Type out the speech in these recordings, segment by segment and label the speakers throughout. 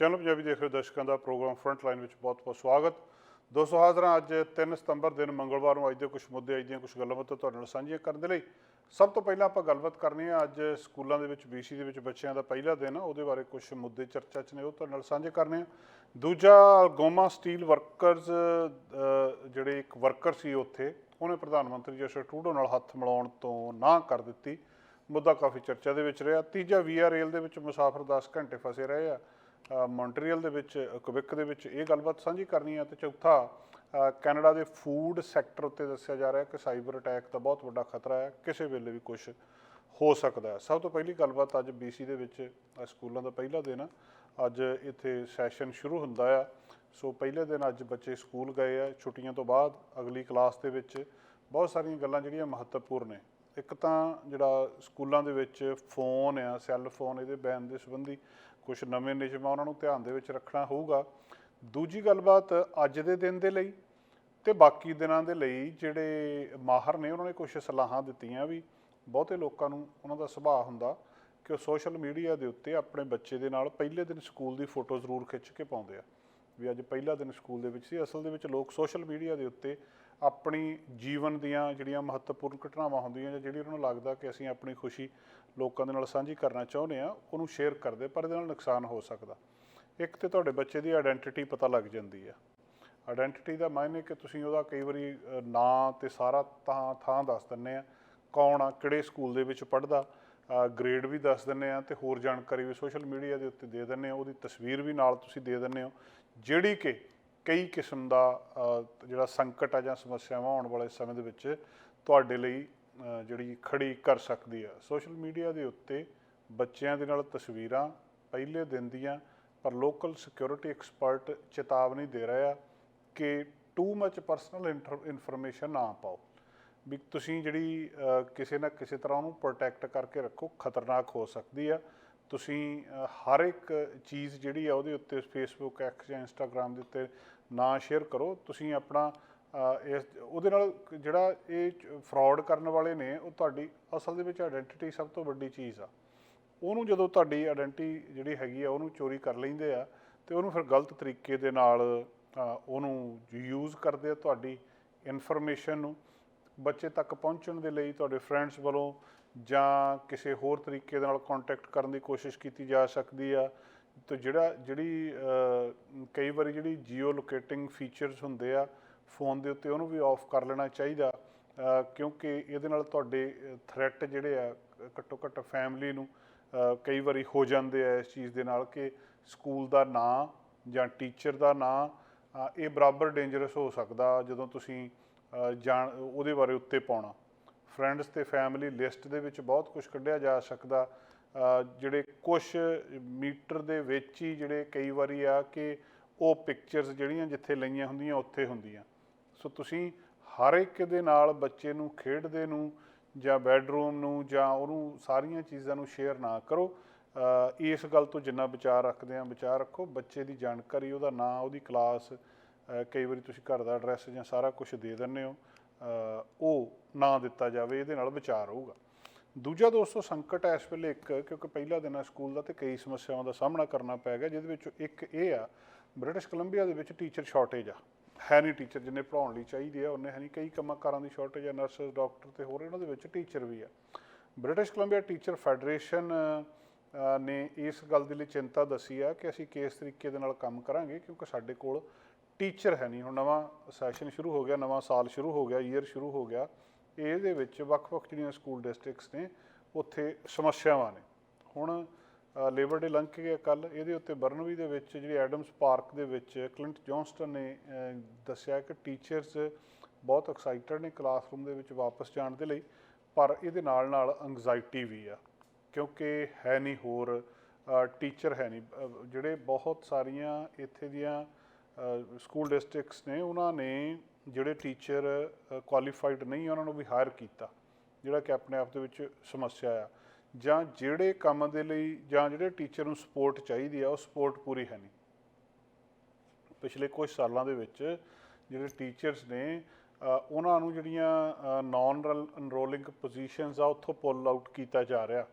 Speaker 1: Channel Punjabi ਦੇਖ ਰਹੇ ਦਰਸ਼ਕਾਂ ਦਾ ਪ੍ਰੋਗਰਾਮ ਫਰੰਟ ਲਾਈਨ ਵਿੱਚ ਬਹੁਤ-ਬਹੁਤ ਸਵਾਗਤ। ਦੋਸਤੋ, ਹਾਜ਼ਰਾਂ ਅੱਜ 3 ਸਤੰਬਰ ਦਿਨ ਮੰਗਲਵਾਰ ਨੂੰ ਅੱਜ ਦੇ ਕੁਝ ਮੁੱਦੇ, ਅੱਜ ਦੀਆਂ ਕੁਝ ਗੱਲਬਾਤਾਂ ਤੁਹਾਡੇ ਨਾਲ ਸਾਂਝੀਆਂ ਕਰਨ ਦੇ ਲਈ। ਸਭ ਤੋਂ ਪਹਿਲਾਂ ਆਪਾਂ ਗੱਲਬਾਤ ਕਰਨੀ ਹੈ ਅੱਜ ਸਕੂਲਾਂ ਦੇ ਵਿੱਚ BC ਦੇ ਵਿੱਚ ਬੱਚਿਆਂ ਦਾ ਪਹਿਲਾ ਦਿਨ। ਆ ਉਹਦੇ ਬਾਰੇ ਕੁਝ ਮੁੱਦੇ, ਚਰਚਾ 'ਚ ਨੇ, ਉਹ ਤੁਹਾਡੇ ਨਾਲ ਸਾਂਝੇ ਕਰਨੇ ਆ। ਦੂਜਾ, ਗੋਮਾ ਸਟੀਲ ਵਰਕਰਸ ਜਿਹੜੇ ਇੱਕ ਵਰਕਰ ਸੀ ਉੱਥੇ, ਉਹਨੇ ਪ੍ਰਧਾਨ ਮੰਤਰੀ ਜਸਟਿਨ ਟਰੂਡੋ ਨਾਲ ਹੱਥ ਮਿਲਾਉਣ ਤੋਂ ਨਾ ਕਰ ਦਿੱਤੀ। ਮੁੱਦਾ ਕਾਫੀ ਚਰਚਾ ਦੇ ਵਿੱਚ ਰਿਹਾ। ਤੀਜਾ ਵੀਆਰ ਰੇਲ ਦੇ ਵਿੱਚ ਮੁਸਾਫਰ 10 ਘੰਟੇ ਫਸੇ ਰਹੇ ਆ। ਮੌਂਟਰੀਅਲ ਦੇ ਵਿੱਚ ਕੁਬਿਕ ਦੇ ਵਿੱਚ ਇਹ ਗੱਲਬਾਤ ਸਾਂਝੀ ਕਰਨੀ ਹੈ ਤੇ ਚੌਥਾ ਕੈਨੇਡਾ ਦੇ ਫੂਡ ਸੈਕਟਰ ਉੱਤੇ ਦੱਸਿਆ ਜਾ ਰਿਹਾ ਕਿ ਸਾਈਬਰ ਅਟੈਕ ਦਾ ਬਹੁਤ ਵੱਡਾ ਖਤਰਾ ਹੈ, ਕਿਸੇ ਵੇਲੇ ਵੀ ਕੁਝ ਹੋ ਸਕਦਾ ਹੈ। ਸਭ ਤੋਂ ਪਹਿਲੀ ਗੱਲਬਾਤ ਅੱਜ BC ਦੇ ਵਿੱਚ ਸਕੂਲਾਂ ਦਾ ਪਹਿਲਾ ਦਿਨ ਆ। ਅੱਜ ਇੱਥੇ ਸੈਸ਼ਨ ਸ਼ੁਰੂ ਹੁੰਦਾ ਆ। ਸੋ ਪਹਿਲੇ ਦਿਨ ਅੱਜ ਬੱਚੇ ਸਕੂਲ ਗਏ ਆ, ਛੁੱਟੀਆਂ ਤੋਂ ਬਾਅਦ ਅਗਲੀ ਕਲਾਸ ਦੇ ਵਿੱਚ ਬਹੁਤ ਸਾਰੀਆਂ ਗੱਲਾਂ ਜਿਹੜੀਆਂ ਮਹੱਤਵਪੂਰਨ ਨੇ। ਇੱਕ ਤਾਂ ਜਿਹੜਾ ਸਕੂਲਾਂ ਦੇ ਵਿੱਚ ਫੋਨ ਆ, ਸੈੱਲ ਫੋਨ, ਇਹਦੇ ਬੈਨ ਦੇ ਸੰਬੰਧੀ ਕੁਝ ਨਵੇਂ ਨਿਯਮ ਆ ਉਹਨਾਂ ਨੂੰ ਧਿਆਨ ਦੇ ਵਿੱਚ ਰੱਖਣਾ ਹੋਊਗਾ। ਦੂਜੀ ਗੱਲਬਾਤ ਅੱਜ ਦੇ ਦਿਨ ਦੇ ਲਈ ਤੇ ਬਾਕੀ ਦਿਨਾਂ ਦੇ ਲਈ ਜਿਹੜੇ ਮਾਹਰ ਨੇ, ਉਹਨਾਂ ਨੇ ਕੁਝ ਸਲਾਹਾਂ ਦਿੱਤੀਆਂ ਵੀ ਬਹੁਤੇ ਲੋਕਾਂ ਨੂੰ ਉਹਨਾਂ ਦਾ ਸੁਭਾਅ ਹੁੰਦਾ ਕਿ ਉਹ ਸੋਸ਼ਲ ਮੀਡੀਆ ਦੇ ਉੱਤੇ ਆਪਣੇ ਬੱਚੇ ਦੇ ਨਾਲ ਪਹਿਲੇ ਦਿਨ ਸਕੂਲ ਦੀ ਫੋਟੋ ਜ਼ਰੂਰ ਖਿੱਚ ਕੇ ਪਾਉਂਦੇ ਆ। ਵੀ ਅੱਜ ਪਹਿਲਾ ਦਿਨ ਸਕੂਲ ਦੇ ਵਿੱਚ ਸੀ, ਅਸਲ ਦੇ ਵਿੱਚ ਲੋਕ ਸੋਸ਼ਲ ਮੀਡੀਆ ਦੇ ਉੱਤੇ ਆਪਣੀ ਜੀਵਨ ਦੀਆਂ ਜਿਹੜੀਆਂ ਮਹੱਤਵਪੂਰਨ ਘਟਨਾਵਾਂ ਹੁੰਦੀਆਂ ਜਾਂ ਜਿਹੜੀ ਉਹਨਾਂ ਨੂੰ ਲੱਗਦਾ ਕਿ ਅਸੀਂ ਆਪਣੀ ਖੁਸ਼ੀ ਲੋਕਾਂ ਦੇ ਨਾਲ ਸਾਂਝੀ ਕਰਨਾ ਚਾਹੁੰਦੇ ਆ, ਉਹਨੂੰ ਸ਼ੇਅਰ ਕਰਦੇ, ਪਰ ਇਹਦੇ ਨਾਲ ਨੁਕਸਾਨ ਹੋ ਸਕਦਾ। ਇੱਕ ਤੇ ਤੁਹਾਡੇ ਬੱਚੇ ਦੀ ਆਇਡੈਂਟੀਟੀ ਪਤਾ ਲੱਗ ਜਾਂਦੀ ਆ। ਆਇਡੈਂਟੀਟੀ ਦਾ ਮਾਇਨੇ ਕਿ ਤੁਸੀਂ ਉਹਦਾ ਕਈ ਵਾਰੀ ਨਾਂ ਤੇ ਸਾਰਾ ਤਾਂ ਥਾਂ ਦੱਸ ਦਿੰਨੇ ਆ। ਕੌਣ ਆ, ਕਿਹੜੇ ਸਕੂਲ ਦੇ ਵਿੱਚ ਪੜ੍ਹਦਾ ਗ੍ਰੇਡ ਵੀ ਦੱਸ ਦਿੰਨੇ ਆ ਤੇ ਹੋਰ ਜਾਣਕਾਰੀ ਵੀ ਸੋਸ਼ਲ ਮੀਡੀਆ ਦੇ ਉੱਤੇ ਦੇ ਦਿੰਨੇ ਆ, ਉਹਦੀ ਤਸਵੀਰ ਵੀ ਨਾਲ ਤੁਸੀਂ ਦੇ ਦਿੰਨੇ ਹੋ। ਜਿਹੜੀ ਕਿ ਕਈ ਕਿਸਮ ਦਾ ਜਿਹੜਾ ਸੰਕਟ ਆ ਜਾਂ ਸਮੱਸਿਆਵਾਂ ਆਉਣ ਵਾਲੇ ਸਮੇਂ ਦੇ ਵਿੱਚ ਤੁਹਾਡੇ ਲਈ ਜਿਹੜੀ ਖੜੀ ਕਰ ਸਕਦੀ ਆ। ਸੋਸ਼ਲ ਮੀਡੀਆ ਦੇ ਉੱਤੇ ਬੱਚਿਆਂ ਦੇ ਨਾਲ ਤਸਵੀਰਾਂ ਪਹਿਲੇ ਦਿਨ ਦੀਆਂ, ਪਰ ਲੋਕਲ ਸਿਕਿਉਰਿਟੀ ਐਕਸਪਰਟ ਚੇਤਾਵਨੀ ਦੇ ਰਿਹਾ ਕਿ ਟੂ ਮੱਚ ਪਰਸਨਲ ਇਨਫੋਰਮੇਸ਼ਨ ਨਾ ਪਾਓ। ਵੀ ਤੁਸੀਂ ਜਿਹੜੀ ਕਿਸੇ ਨਾ ਕਿਸੇ ਤਰ੍ਹਾਂ ਉਹਨੂੰ ਪ੍ਰੋਟੈਕਟ ਕਰਕੇ ਰੱਖੋ, ਖਤਰਨਾਕ ਹੋ ਸਕਦੀ ਆ। ਤੁਸੀਂ ਹਰ ਇੱਕ ਚੀਜ਼ ਜਿਹੜੀ ਆ ਉਹਦੇ ਉੱਤੇ ਫੇਸਬੁੱਕ ਐਕਸ ਜਾਂ ਇੰਸਟਾਗ੍ਰam ਦੇ ਉੱਤੇ ਨਾ ਸ਼ੇਅਰ ਕਰੋ। ਤੁਸੀਂ ਆਪਣਾ ਇਸ ਉਹਦੇ ਨਾਲ ਜਿਹੜਾ ਇਹ ਫਰਾਡ ਕਰਨ ਵਾਲੇ ਨੇ, ਉਹ ਤੁਹਾਡੀ ਅਸਲ ਦੇ ਵਿੱਚ ਆਇਡੈਂਟੀਟੀ ਸਭ ਤੋਂ ਵੱਡੀ ਚੀਜ਼ ਆ। ਉਹਨੂੰ ਜਦੋਂ ਤੁਹਾਡੀ ਆਇਡੈਂਟੀ ਜਿਹੜੀ ਹੈਗੀ ਆ, ਉਹਨੂੰ ਚੋਰੀ ਕਰ ਲੈਂਦੇ ਆ, ਤੇ ਉਹਨੂੰ ਫਿਰ ਗਲਤ ਤਰੀਕੇ ਦੇ ਨਾਲ ਉਹਨੂੰ ਯੂਜ਼ ਕਰਦੇ ਆ ਤੁਹਾਡੀ ਇਨਫੋਰਮੇਸ਼ਨ ਨੂੰ, ਬੱਚੇ ਤੱਕ ਪਹੁੰਚਣ ਦੇ ਲਈ ਤੁਹਾਡੇ ਫਰੈਂਡਸ ਵੱਲੋਂ ਜਾਂ ਕਿਸੇ ਹੋਰ ਤਰੀਕੇ ਦੇ ਨਾਲ ਕੰਟੈਕਟ ਕਰਨ ਦੀ ਕੋਸ਼ਿਸ਼ ਕੀਤੀ ਜਾ ਸਕਦੀ ਆ। ਤੇ ਜਿਹੜਾ, ਜਿਹੜੀ ਕਈ ਵਾਰੀ ਜਿਹੜੀ ਜੀਓ ਲੋਕੇਟਿੰਗ ਫੀਚਰਸ ਹੁੰਦੇ ਆ ਫੋਨ ਦੇ ਉੱਤੇ ਉਹਨੂੰ ਵੀ ਆਫ ਕਰ ਲੈਣਾ ਚਾਹੀਦਾ ਕਿਉਂਕਿ ਇਹਦੇ ਨਾਲ ਤੁਹਾਡੇ ਥ੍ਰੈਟ ਜਿਹੜੇ ਆ, ਘੱਟੋ ਘੱਟ ਫੈਮਿਲੀ ਨੂੰ ਕਈ ਵਾਰੀ ਹੋ ਜਾਂਦੇ ਆ ਇਸ ਚੀਜ਼ ਦੇ ਨਾਲ ਕਿ ਸਕੂਲ ਦਾ ਨਾਂ ਜਾਂ ਟੀਚਰ ਦਾ ਨਾਂ ਇਹ ਬਰਾਬਰ ਡੇਂਜਰਸ ਹੋ ਸਕਦਾ ਜਦੋਂ ਤੁਸੀਂ ਜਾਣ, ਉਹਦੇ ਬਾਰੇ ਉੱਤੇ ਪਾਉਣਾ। ਫਰੈਂਡਸ ਤੇ ਫੈਮਿਲੀ ਲਿਸਟ ਦੇ ਵਿੱਚ ਬਹੁਤ ਕੁਝ ਕੱਢਿਆ ਜਾ ਸਕਦਾ ਜਿਹੜੇ ਕੁਝ ਮੀਟਰ ਦੇ ਵਿੱਚ ਹੀ ਜਿਹੜੇ ਕਈ ਵਾਰੀ ਆ ਕਿ ਉਹ ਪਿਕਚਰਸ ਜਿਹੜੀਆਂ ਜਿੱਥੇ ਲਈਆਂ ਹੁੰਦੀਆਂ, ਉੱਥੇ ਹੁੰਦੀਆਂ। ਸੋ ਤੁਸੀਂ ਹਰ ਇੱਕ ਦੇ ਨਾਲ ਬੱਚੇ ਨੂੰ, ਖੇਡਦੇ ਨੂੰ, ਜਾਂ ਬੈੱਡਰੂਮ ਨੂੰ, ਜਾਂ ਉਹਨੂੰ ਸਾਰੀਆਂ ਚੀਜ਼ਾਂ ਨੂੰ ਸ਼ੇਅਰ ਨਾ ਕਰੋ। ਇਸ ਗੱਲ ਤੋਂ ਜਿੰਨਾ ਵਿਚਾਰ ਰੱਖਦੇ ਆ ਵਿਚਾਰ ਰੱਖੋ। ਬੱਚੇ ਦੀ ਜਾਣਕਾਰੀ, ਉਹਦਾ ਨਾਂ, ਉਹਦੀ ਕਲਾਸ ਕਈ ਵਾਰੀ ਤੁਸੀਂ ਘਰ ਦਾ ਐਡਰੈਸ ਜਾਂ ਸਾਰਾ ਕੁਝ ਦੇ ਦਿੰਦੇ ਹੋ। ਉਹ ਨਾ ਦਿੱਤਾ ਜਾਵੇ, ਇਹਦੇ ਨਾਲ ਵਿਚਾਰ ਹੋਊਗਾ। ਦੂਜਾ ਦੋਸਤੋ, ਸੰਕਟ ਹੈ ਇਸ ਵੇਲੇ ਇੱਕ, ਕਿਉਂਕਿ ਪਹਿਲਾ ਦਿਨ ਹੈ ਸਕੂਲ ਦਾ ਤੇ ਕਈ ਸਮੱਸਿਆਵਾਂ ਦਾ ਸਾਹਮਣਾ ਕਰਨਾ ਪੈ ਗਿਆ, ਜਿਹਦੇ ਵਿੱਚੋਂ ਇੱਕ ਇਹ ਆ, ਬ੍ਰਿਟਿਸ਼ ਕੋਲੰਬੀਆ ਦੇ ਵਿੱਚ ਟੀਚਰ ਸ਼ਾਰਟੇਜ ਆ। ਹੈ ਨਹੀਂ ਟੀਚਰ ਜਿੰਨੇ ਪੜਾਉਣ ਲਈ ਚਾਹੀਦੇ ਆ, ਉਹਨੇ ਹੈ ਨਹੀਂ ਕਈ ਕੰਮਾਂ ਕਾਰਾਂ ਦੀ ਸ਼ਾਰਟੇਜ ਆ ਨਰਸਸ ਡਾਕਟਰ ਤੇ ਹੋਰ ਇਹਨਾਂ ਦੇ ਵਿੱਚ ਟੀਚਰ ਵੀ ਆ। ਬ੍ਰਿਟਿਸ਼ ਕੋਲੰਬੀਆ ਟੀਚਰ ਫੈਡਰੇਸ਼ਨ ਨੇ ਇਸ ਗੱਲ ਦੇ ਲਈ ਚਿੰਤਾ ਦੱਸੀ ਆ ਕਿ ਅਸੀਂ ਕਿਸ ਤਰੀਕੇ ਦੇ ਨਾਲ ਕੰਮ ਕਰਾਂਗੇ, ਕਿਉਂਕਿ ਸਾਡੇ ਕੋਲ ਟੀਚਰ ਹੈ ਨਹੀਂ। ਹੁਣ ਨਵਾਂ ਸੈਸ਼ਨ ਸ਼ੁਰੂ ਹੋ ਗਿਆ, ਨਵਾਂ ਸਾਲ ਸ਼ੁਰੂ ਹੋ ਗਿਆ ਈਅਰ ਸ਼ੁਰੂ ਹੋ ਗਿਆ। ਇਹਦੇ ਵਿੱਚ ਵੱਖ-ਵੱਖ ਜਿਹੜੀਆਂ ਸਕੂਲ ਡਿਸਟ੍ਰਿਕਟਸ ਨੇ, ਉੱਥੇ ਸਮੱਸਿਆਵਾਂ ਨੇ। ਹੁਣ ਲੇਬਰ ਡੇ ਲੰਘ ਕੇ ਗਿਆ ਕੱਲ ਇਹਦੇ ਉੱਤੇ ਬਰਨਵੀ ਦੇ ਵਿੱਚ ਜਿਹੜੀ ਐਡਮਸ ਪਾਰਕ ਦੇ ਵਿੱਚ ਕਲਿੰਟ ਜੌਨਸਟਨ ਨੇ ਦੱਸਿਆ ਕਿ ਟੀਚਰਸ ਬਹੁਤ ਐਕਸਾਈਟਡ ਨੇ ਕਲਾਸਰੂਮ ਦੇ ਵਿੱਚ ਵਾਪਸ ਜਾਣ ਦੇ ਲਈ, ਪਰ ਇਹਦੇ ਨਾਲ ਨਾਲ ਐਂਗਜ਼ਾਇਟੀ ਵੀ ਆ, ਕਿਉਂਕਿ ਹੈ ਨਹੀਂ ਹੋਰ ਟੀਚਰ ਹੈ ਨਹੀਂ ਜਿਹੜੇ ਬਹੁਤ ਸਾਰੀਆਂ ਇੱਥੇ ਦੀਆਂ ਸਕੂਲ ਡਿਸਟ੍ਰਿਕਟਸ ਨੇ, ਉਹਨਾਂ ਨੇ ਜਿਹੜੇ ਟੀਚਰ ਕੁਆਲੀਫਾਈਡ ਨਹੀਂ ਉਹਨਾਂ ਨੂੰ ਵੀ ਹਾਇਰ ਕੀਤਾ, ਜਿਹੜਾ ਕਿ ਆਪਣੇ ਆਪ ਦੇ ਵਿੱਚ ਸਮੱਸਿਆ ਆ। ਜਾਂ ਜਿਹੜੇ ਕੰਮ ਦੇ ਲਈ ਜਾਂ ਜਿਹੜੇ ਟੀਚਰ ਨੂੰ ਸਪੋਰਟ ਚਾਹੀਦੀ ਆ, ਉਹ ਸਪੋਰਟ ਪੂਰੀ ਹੈ ਨਹੀਂ। ਪਿਛਲੇ ਕੁਝ ਸਾਲਾਂ ਦੇ ਵਿੱਚ ਜਿਹੜੇ ਟੀਚਰਸ ਨੇ ਉਹਨਾਂ ਨੂੰ ਜਿਹੜੀਆਂ ਨਾਨ ਐਨਰੋਲਿੰਗ ਪੋਜੀਸ਼ਨਸ ਆ, ਉੱਥੋਂ ਪੁੱਲ ਆਊਟ ਕੀਤਾ ਜਾ ਰਿਹਾ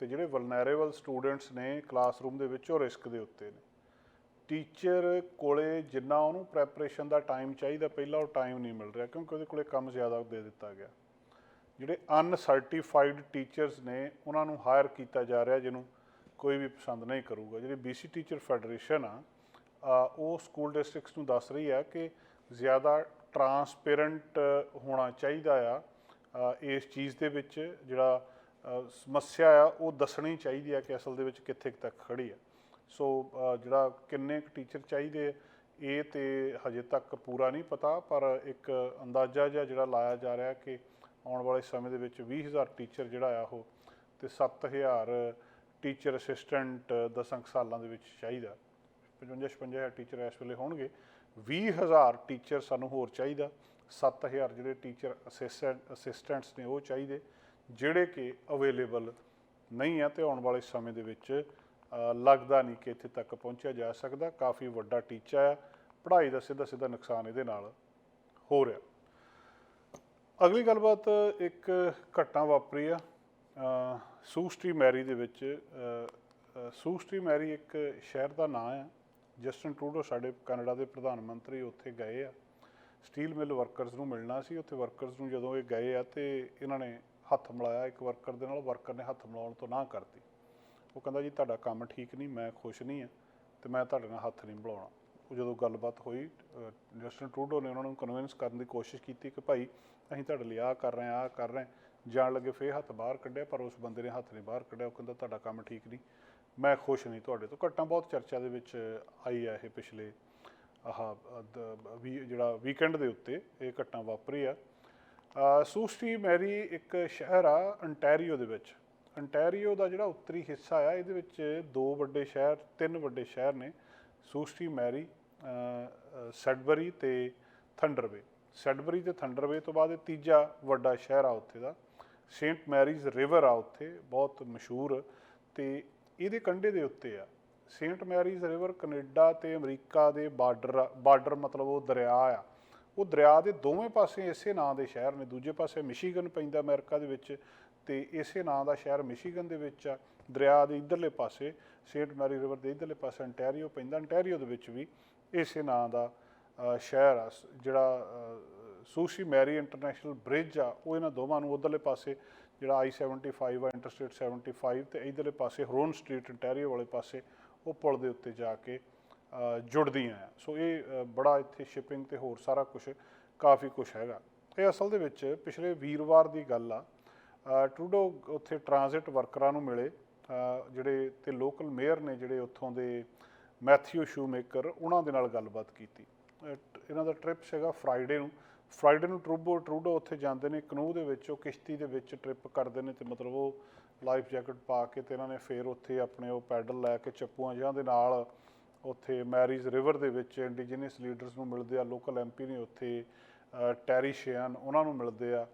Speaker 1: ਤੇ ਜਿਹੜੇ ਵਲਨਰੇਬਲ ਸਟੂਡੈਂਟਸ ਨੇ ਕਲਾਸਰੂਮ ਦੇ ਵਿੱਚ, ਉਹ ਰਿਸਕ ਦੇ ਉੱਤੇ ਨੇ। ਟੀਚਰ ਕੋਲੇ ਜਿੰਨਾ ਉਹਨੂੰ ਪ੍ਰੈਪਰੇਸ਼ਨ ਦਾ ਟਾਈਮ ਚਾਹੀਦਾ, ਪਹਿਲਾਂ ਉਹ ਟਾਈਮ ਨਹੀਂ ਮਿਲ ਰਿਹਾ ਕਿਉਂਕਿ ਉਹਦੇ ਕੋਲੇ ਕੰਮ ਜ਼ਿਆਦਾ ਦੇ ਦਿੱਤਾ ਗਿਆ। ਜਿਹੜੇ ਅਨਸਰਟੀਫਾਈਡ ਟੀਚਰਸ ਨੇ, ਉਹਨਾਂ ਨੂੰ ਹਾਇਰ ਕੀਤਾ ਜਾ ਰਿਹਾ, ਜਿਹਨੂੰ ਕੋਈ ਵੀ ਪਸੰਦ ਨਹੀਂ ਕਰੂਗਾ। ਜਿਹੜੀ BC ਟੀਚਰ ਫੈਡਰੇਸ਼ਨ ਆ ਉਹ ਸਕੂਲ ਡਿਸਟ੍ਰਿਕਟਸ ਨੂੰ ਦੱਸ ਰਹੀ ਆ ਕਿ ਜ਼ਿਆਦਾ ਟਰਾਂਸਪੇਰੈਂਟ ਹੋਣਾ ਚਾਹੀਦਾ ਆ ਇਸ ਚੀਜ਼ ਦੇ ਵਿੱਚ ਜਿਹੜਾ ਸਮੱਸਿਆ ਆ, ਉਹ ਦੱਸਣੀ ਚਾਹੀਦੀ ਆ ਕਿ ਅਸਲ ਦੇ ਵਿੱਚ ਕਿੱਥੇ ਕੁ ਤੱਕ ਖੜੀ ਆ। ਸੋ ਜਿਹੜਾ ਕਿੰਨੇ ਕੁ ਟੀਚਰ ਚਾਹੀਦੇ ਇਹ ਤੇ ਹਜੇ ਤੱਕ ਪੂਰਾ ਨਹੀਂ ਪਤਾ, ਪਰ ਇੱਕ ਅੰਦਾਜ਼ਾ ਜਿਹਾ ਜਿਹੜਾ ਲਾਇਆ ਜਾ ਰਿਹਾ ਕਿ ਆਉਣ ਵਾਲੇ ਸਮੇਂ ਦੇ ਵਿੱਚ 20000 ਟੀਚਰ ਜਿਹੜਾ ਆ ਉਹ ਤੇ 7000 ਟੀਚਰ ਅਸਿਸਟੈਂਟ ਦਸਾਂ ਕੁ ਸਾਲਾਂ ਦੇ ਵਿੱਚ ਚਾਹੀਦਾ। 55 56000 ਟੀਚਰ ਇਸ ਵੇਲੇ ਹੋਣਗੇ। 20000 ਟੀਚਰ ਸਾਨੂੰ ਹੋਰ ਚਾਹੀਦਾ। 7000 ਜਿਹੜੇ ਟੀਚਰ ਅਸਿਸਟੈਂਟ ਅਸਿਸਟੈਂਟਸ ਨੇ ਉਹ ਚਾਹੀਦੇ, ਜਿਹੜੇ ਕਿ ਅਵੇਲੇਬਲ ਨਹੀਂ ਆ ਤੇ ਆਉਣ ਵਾਲੇ ਸਮੇਂ ਦੇ ਵਿੱਚ ਲੱਗਦਾ ਨਹੀਂ ਕਿ ਇੱਥੇ ਤੱਕ ਪਹੁੰਚਿਆ ਜਾ ਸਕਦਾ। ਕਾਫੀ ਵੱਡਾ ਟੀਚਾ ਆ। ਪੜ੍ਹਾਈ ਦਾ ਸਿੱਧਾ ਸਿੱਧਾ ਨੁਕਸਾਨ ਇਹਦੇ ਨਾਲ ਹੋ ਰਿਹਾ। ਅਗਲੀ ਗੱਲਬਾਤ ਇੱਕ ਘਟਨਾ ਵਾਪਰੀ ਆ ਸੂਸਟਰੀ ਮੈਰੀ ਦੇ ਵਿੱਚ ਸੂਸਟਰੀ ਮੈਰੀ ਇੱਕ ਸ਼ਹਿਰ ਦਾ ਨਾਂ ਆ ਜਸਟਨ ਟਰੂਡੋ ਸਾਡੇ ਕੈਨੇਡਾ ਦੇ ਪ੍ਰਧਾਨ ਮੰਤਰੀ ਉੱਥੇ ਗਏ ਆ। ਸਟੀਲ ਮਿਲ ਵਰਕਰਸ ਨੂੰ ਮਿਲਣਾ ਸੀ ਉੱਥੇ ਵਰਕਰਸ ਨੂੰ ਜਦੋਂ ਇਹ ਗਏ ਆ ਤੇ ਇਹਨਾਂ ਨੇ ਹੱਥ ਮਿਲਾਇਆ ਇੱਕ ਵਰਕਰ ਦੇ ਨਾਲ ਵਰਕਰ ਨੇ ਹੱਥ ਮਿਲਾਉਣ ਤੋਂ ਨਾ ਕਰਤੀ। ਉਹ ਕਹਿੰਦਾ ਜੀ ਤੁਹਾਡਾ ਕੰਮ ਠੀਕ ਨਹੀਂ ਮੈਂ ਖੁਸ਼ ਨਹੀਂ ਆ ਤੇ ਮੈਂ ਤੁਹਾਡੇ ਨਾਲ ਹੱਥ ਨਹੀਂ ਮਿਲਾਉਣਾ। ਉਹ ਜਦੋਂ ਗੱਲਬਾਤ ਹੋਈ ਅ, ਜਸਟਨ ਟਰੂਡੋ ਨੇ ਉਹਨਾਂ ਨੂੰ ਕਨਵਿੰਸ ਕਰਨ ਦੀ ਕੋਸ਼ਿਸ਼ ਕੀਤੀ ਕਿ ਭਾਈ ਅਸੀਂ ਤੁਹਾਡੇ ਲਈ ਆਹ ਕਰ ਰਹੇ ਆ ਆਹ ਕਰ ਰਹੇ ਜਾਣ ਲੱਗੇ ਫੇਰ ਹੱਥ ਬਾਹਰ ਕੱਢਿਆ ਪਰ ਉਸ ਬੰਦੇ ਨੇ ਹੱਥ ਨਹੀਂ ਬਾਹਰ ਕੱਢਿਆ। ਉਹ ਕਹਿੰਦਾ ਤੁਹਾਡਾ ਕੰਮ ਠੀਕ ਨਹੀਂ। ਮੈਂ ਖੁਸ਼ ਨਹੀਂ ਤੁਹਾਡੇ ਤੋਂ। ਘਟਨਾ ਬਹੁਤ ਚਰਚਾ ਦੇ ਵਿੱਚ ਆਈ ਆ ਇਹ ਪਿਛਲੇ ਆਹ ਵੀ ਜਿਹੜਾ ਵੀਕਐਂਡ ਦੇ ਉੱਤੇ ਇਹ ਘਟਨਾ ਵਾਪਰੀ ਆ। ਸੂਸਟੀ ਮੈਰੀ ਇੱਕ ਸ਼ਹਿਰ ਆ ਅੰਟੈਰੀਓ ਦੇ ਵਿੱਚ। ਅੰਟੈਰੀਓ ਦਾ ਜਿਹੜਾ ਉੱਤਰੀ ਹਿੱਸਾ ਆ ਇਹਦੇ ਵਿੱਚ ਦੋ ਵੱਡੇ ਸ਼ਹਿਰ ਤਿੰਨ ਵੱਡੇ ਸ਼ਹਿਰ ਨੇ। ਸੂਸਟੀ ਮੈਰੀ ਅ, ਅ, ਸੈਡਬਰੀ ਤੇ ਥੰਡਰਵੇ। ਸੈਡਬਰੀ ਤੇ ਥੰਡਰਵੇ ਤੋਂ ਬਾਅਦ ਇਹ ਤੀਜਾ ਵੱਡਾ ਸ਼ਹਿਰ ਆ ਉੱਥੇ ਦਾ। ਸੇਂਟ ਮੈਰੀਜ਼ ਰਿਵਰ ਆ ਉੱਥੇ, ਬਹੁਤ ਮਸ਼ਹੂਰ। ਤੇ ਇਹਦੇ ਕੰਢੇ ਦੇ ਉੱਤੇ ਆ। ਸੇਂਟ ਮੈਰੀਜ਼ ਰਿਵਰ ਕੈਨੇਡਾ ਤੇ ਅਮਰੀਕਾ ਦੇ ਬਾਰਡਰ ਬਾਰਡਰ ਮਤਲਬ ਉਹ ਦਰਿਆ ਆ। ਉਹ ਦਰਿਆ ਦੇ ਦੋਵੇਂ ਪਾਸੇ ਇਸੇ ਨਾਂ ਦੇ ਸ਼ਹਿਰ ਨੇ। ਦੂਜੇ ਪਾਸੇ ਮਿਸ਼ੀਗਨ ਪੈਂਦਾ ਅਮਰੀਕਾ ਦੇ ਵਿੱਚ ਤੇ ਇਸੇ ਨਾਂ ਦਾ ਸ਼ਹਿਰ ਮਿਸ਼ੀਗਨ ਦੇ ਵਿੱਚ ਆ। ਦਰਿਆ ਦੇ ਇਧਰਲੇ ਪਾਸੇ, ਸੇਂਟ ਮੈਰੀ ਰਿਵਰ ਦੇ ਇਧਰਲੇ ਪਾਸੇ ਅੰਟੈਰੀਓ ਪੈਂਦਾ। ਅੰਟੈਰੀਓ ਦੇ ਵਿੱਚ ਵੀ ਇਸੇ ਨਾਂ ਦਾ ਸ਼ਹਿਰ ਆ ਜਿਹੜਾ ਸੂਸ਼ੀ ਮੈਰੀ ਇੰਟਰਨੈਸ਼ਨਲ ਬ੍ਰਿਜ ਆ ਉਹ ਇਹਨਾਂ ਦੋਵਾਂ ਨੂੰ ਉਧਰਲੇ ਪਾਸੇ ਜਿਹੜਾ ਆਈ 75 ਆ ਇੰਟਰਸਟੇਟ 75 ਤੇ ਇਧਰਲੇ ਪਾਸੇ ਹਰੋਨ ਸਟਰੀਟ ਇੰਟੈਰੀਓ ਵਾਲੇ ਪਾਸੇ ਉਹ ਪੁਲ ਦੇ ਉੱਤੇ ਜਾ ਕੇ ਜੁੜਦੀਆਂ ਆ। ਸੋ ਇਹ ਬੜਾ ਇੱਥੇ ਸ਼ਿਪਿੰਗ ਤੇ ਹੋਰ ਸਾਰਾ ਕੁਝ ਕਾਫੀ ਕੁਝ ਹੈਗਾ। ਇਹ ਅਸਲ ਦੇ ਵਿੱਚ ਪਿਛਲੇ ਵੀਰਵਾਰ ਦੀ ਗੱਲ ਆ ਅ, ਟਰੂਡੋ ਉੱਥੇ ਟ੍ਰਾਂਜ਼ਿਟ ਵਰਕਰਾਂ ਨੂੰ ਮਿਲੇ ਜਿਹੜੇ ਤੇ ਲੋਕਲ ਮੇਅਰ ਨੇ ਜਿਹੜੇ ਉੱਥੋਂ ਦੇ ਮੈਥਿਊ ਸ਼ੂਮੇਕਰ ਉਹਨਾਂ ਦੇ ਨਾਲ ਗੱਲਬਾਤ ਕੀਤੀ। ਇਹਨਾਂ ਦਾ ਟ੍ਰਿਪ ਸੀਗਾ ਫਰਾਈਡੇ ਨੂੰ। ਫਰਾਈਡੇ ਨੂੰ ਟਰੂਬੋ ਟਰੂਡੋ ਉੱਥੇ ਜਾਂਦੇ ਨੇ ਕਨੂ ਦੇ ਵਿੱਚ ਉਹ ਕਿਸ਼ਤੀ ਦੇ ਵਿੱਚ ਟ੍ਰਿਪ ਕਰਦੇ ਨੇ ਤੇ ਮਤਲਬ ਉਹ ਲਾਈਫ ਜੈਕਟ ਪਾ ਕੇ ਤੇ ਇਹਨਾਂ ਨੇ ਫੇਰ ਉੱਥੇ ਆਪਣੇ ਉਹ ਪੈਡਲ ਲੈ ਕੇ ਚੱਪੂਆਂ ਜਿਹਾਂ ਦੇ ਨਾਲ ਉੱਥੇ ਮੈਰੀਜ਼ ਰਿਵਰ ਦੇ ਵਿੱਚ ਇੰਡੀਜੀਨਸ ਲੀਡਰਸ ਨੂੰ ਮਿਲਦੇ ਆ ਲੋਕਲ ਐਮਪੀ ਨੇ ਉੱਥੇ ਅ, ਟੈਰੀ ਸ਼ੇਅਨ ਉਹਨਾਂ ਨੂੰ ਮਿਲਦੇ ਆ।